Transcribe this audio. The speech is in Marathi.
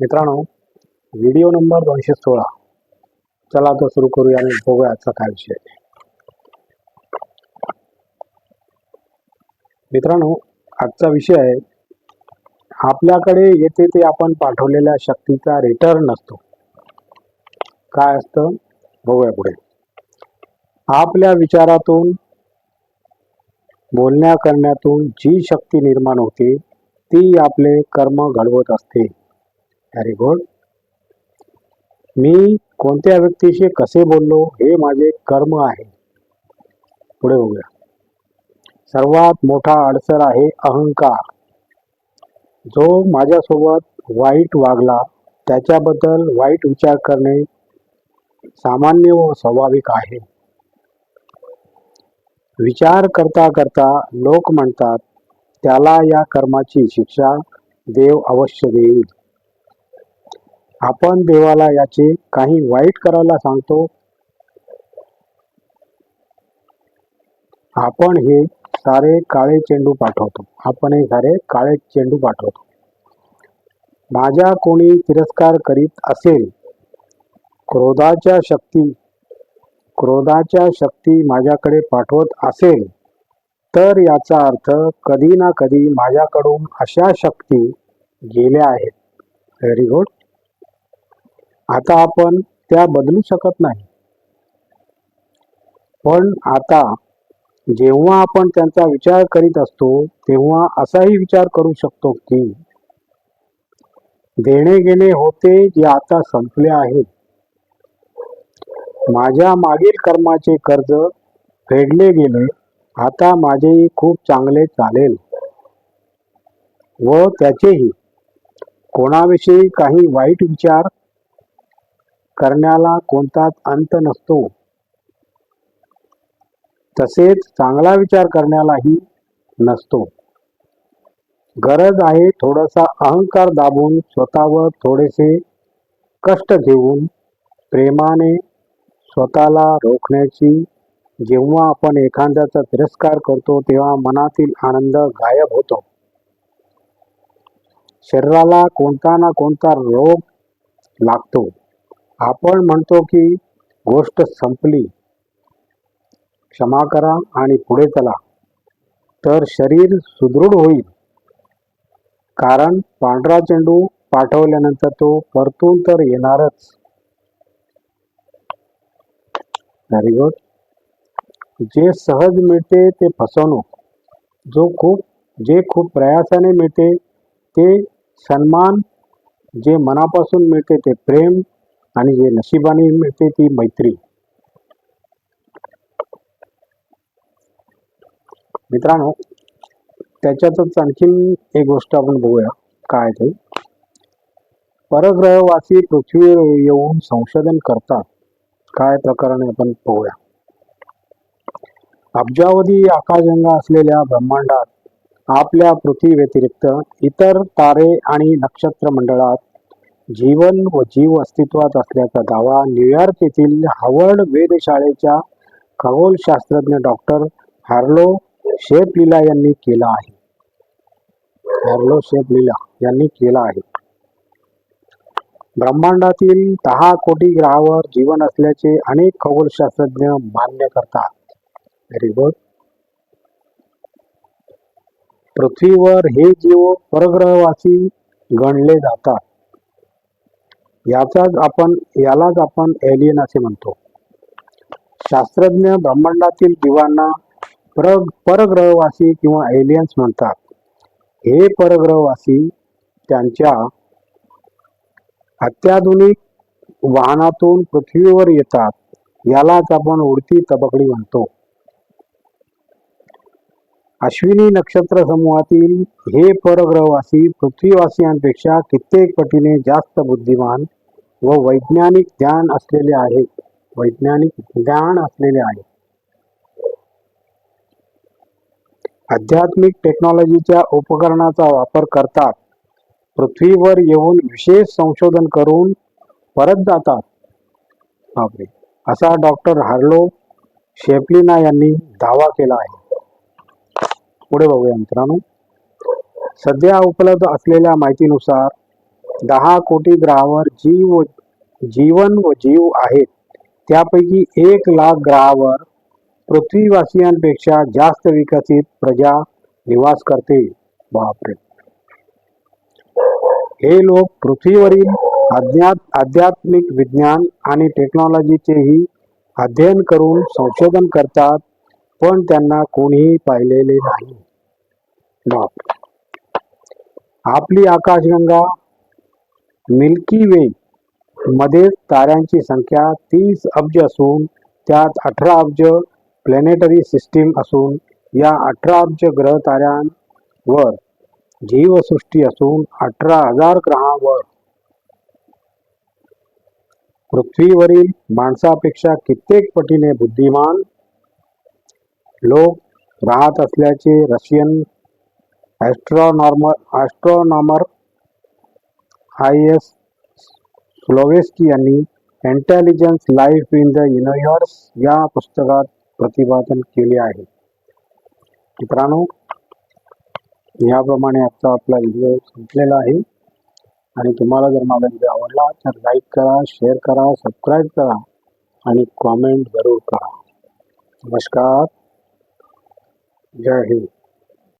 मित्रांनो व्हिडिओ नंबर दोनशे सोळा. चला तर सुरू करूया आणि बघूया आजचा काय विषय. आहे. मित्रांनो आजचा विषय आहे आपल्याकडे येते ते आपण पाठवलेल्या शक्तीचा रिटर्न नसतो. काय असतं? बघूया पुढे. आपल्या विचारातून बोलण्या करण्यातून जी शक्ती निर्माण होते ती आपले कर्म घडवत असते. व्हेरी गुड मी कोणत्या व्यक्तीशी कसे बोललो हे माझे कर्म आहे. पुढे बघूया. सर्वात मोठा अडसर आहे अहंकार. जो माझ्यासोबत वाईट वागला त्याच्याबद्दल वाईट विचार करणे सामान्य व स्वाभाविक आहे. विचार करता करता लोक म्हणतात त्याला या कर्माची शिक्षा देव अवश्य देईल. आपण देवाला याचे काही वाईट करायला सांगतो. आपण हे सारे काळे चेंडू पाठवतो. आपण हे सारे काळे चेंडू पाठवतो. माझ्या कोणी तिरस्कार करीत असेल क्रोधाच्या शक्ती क्रोधाच्या शक्ती माझ्याकडे पाठवत असेल तर याचा अर्थ कधी ना कधी माझ्याकडून अशा शक्ती गेल्या आहेत. व्हेरी गुड आता आपण त्या बदलू शकत नाही. पण आता जेव्हा आपण त्यांचा विचार करीत असतो तेव्हा असाही विचार करू शकतो की देणे घेणे होते जे आता संपले आहेत माझ्या मागील कर्माचे कर्ज फेडले गेले आता माझेही खूप चांगले चालेल. व त्याचेही कोणाविषयी काही वाईट विचार करण्याला कोणताच अंत नसतो. तसेच चांगला विचार करण्यालाही नसतो. गरज आहे थोडासा अहंकार दाबून स्वतःवर थोडेसे कष्ट घेऊन प्रेमाने स्वतःला रोखण्याची जेव्हा आपण एखाद्याचा तिरस्कार करतो तेव्हा मनातील आनंद गायब होतो. शरीराला कोणता ना कोणता रोग लागतो. आपण म्हणतो की गोष्ट संपली. क्षमा करा आणि पुढे चला. तर शरीर सुदृढ होईल. कारण पांढरा चेंडू पाठवल्यानंतर तो परतून तर येणारच. व्हेरी गुड जे सहज मिळते ते फसवणूक. जो खूप जे खूप प्रयासाने मिळते ते सन्मान जे मनापासून मिळते ते प्रेम आणि जे नशिबाने मिळते ती मैत्री. मित्रांनो त्याच्यातच आणखीन एक गोष्ट आपण बघूया. काय ते? परग्रहवासी पृथ्वीवर येऊन संशोधन करतात. काय प्रकाराने आपण बघूया अब्जावधी आकाशगंगा असलेल्या ब्रह्मांडात आपल्या पृथ्वी व्यतिरिक्त इतर तारे आणि नक्षत्र मंडळात जीवन व जीव अस्तित्वात असल्याचा दावा न्यूयॉर्क येथील हावर्ड वेधशाळेच्या खगोलशास्त्रज्ञ डॉक्टर हार्लो शेफलीला यांनी केला आहे. हार्लो शेफलीला यांनी केला आहे. ब्रह्मांडातील दहा कोटी ग्रहावर जीवन असल्याचे अनेक खगोलशास्त्रज्ञ मान्य करतात. व्हेरी गुड पृथ्वीवर हे जीव परग्रहवासी गणले जातात. याचाच आपण यालाच आपण एलियन असे म्हणतो. शास्त्रज्ञ ब्रह्मांडातील जीवांना पर परग्रहवासी किंवा एलियन्स म्हणतात. हे परग्रहवासी त्यांच्या अत्याधुनिक वाहनातून पृथ्वीवर येतात. यालाच आपण उडती तबकडी म्हणतो. अश्विनी नक्षत्र समूहातील हे परग्रहवासी पृथ्वीवासियांपेक्षा कित्येक पटीने जास्त बुद्धिमान व वैज्ञानिक ज्ञान असलेले आहेत वैज्ञानिक ज्ञान असलेले आहे. आध्यात्मिक टेक्नॉलॉजीच्या उपकरणाचा वापर करतात. पृथ्वीवर येऊन विशेष संशोधन करून परत जातात. बापरे! असा डॉक्टर हार्लो शेफलिना यांनी दावा केला आहे. पुढे बघूया मित्रांनो. सध्या उपलब्ध असलेल्या माहितीनुसार दहा कोटी ग्रहावर जीव जीवन व जीव आहेत. त्यापैकी एक लाख ग्रहावर पृथ्वीवासियांपेक्षा जास्त विकसित प्रजा निवास करते. बापरे! हे लोक पृथ्वीवरील अज्ञात आध्यात्मिक विज्ञान आणि टेक्नॉलॉजीचेही अध्ययन करून संशोधन करतात पण त्यांना कोणीही पाहिलेले नाही. बाप. आपली आकाशगंगा मिल्की वे मध्ये ताऱ्यांची संख्या तीस अब्ज असून त्यात अठरा अब्ज प्लॅनेटरी सिस्टीम असून या अठरा अब्ज ग्रह ताऱ्यांवर जीवसृष्टी असून अठरा हजार ग्रहांवर. पृथ्वीवरील माणसापेक्षा कित्येक पटीने बुद्धिमान लोक राहत असल्याचे Russian astronomer astronomer I S Shklovsky यांनी intelligence life in the universe या पुस्तकात प्रतिपादन केले आहे. मित्रांनो याप्रमाणे आजचा आपला व्हिडिओ संपलेला आहे. आणि तुम्हाला जर माझा व्हिडिओ आवडला तर लाईक करा शेअर करा सबस्क्राईब करा आणि कॉमेंट जरूर करा. नमस्कार. Jai Hind.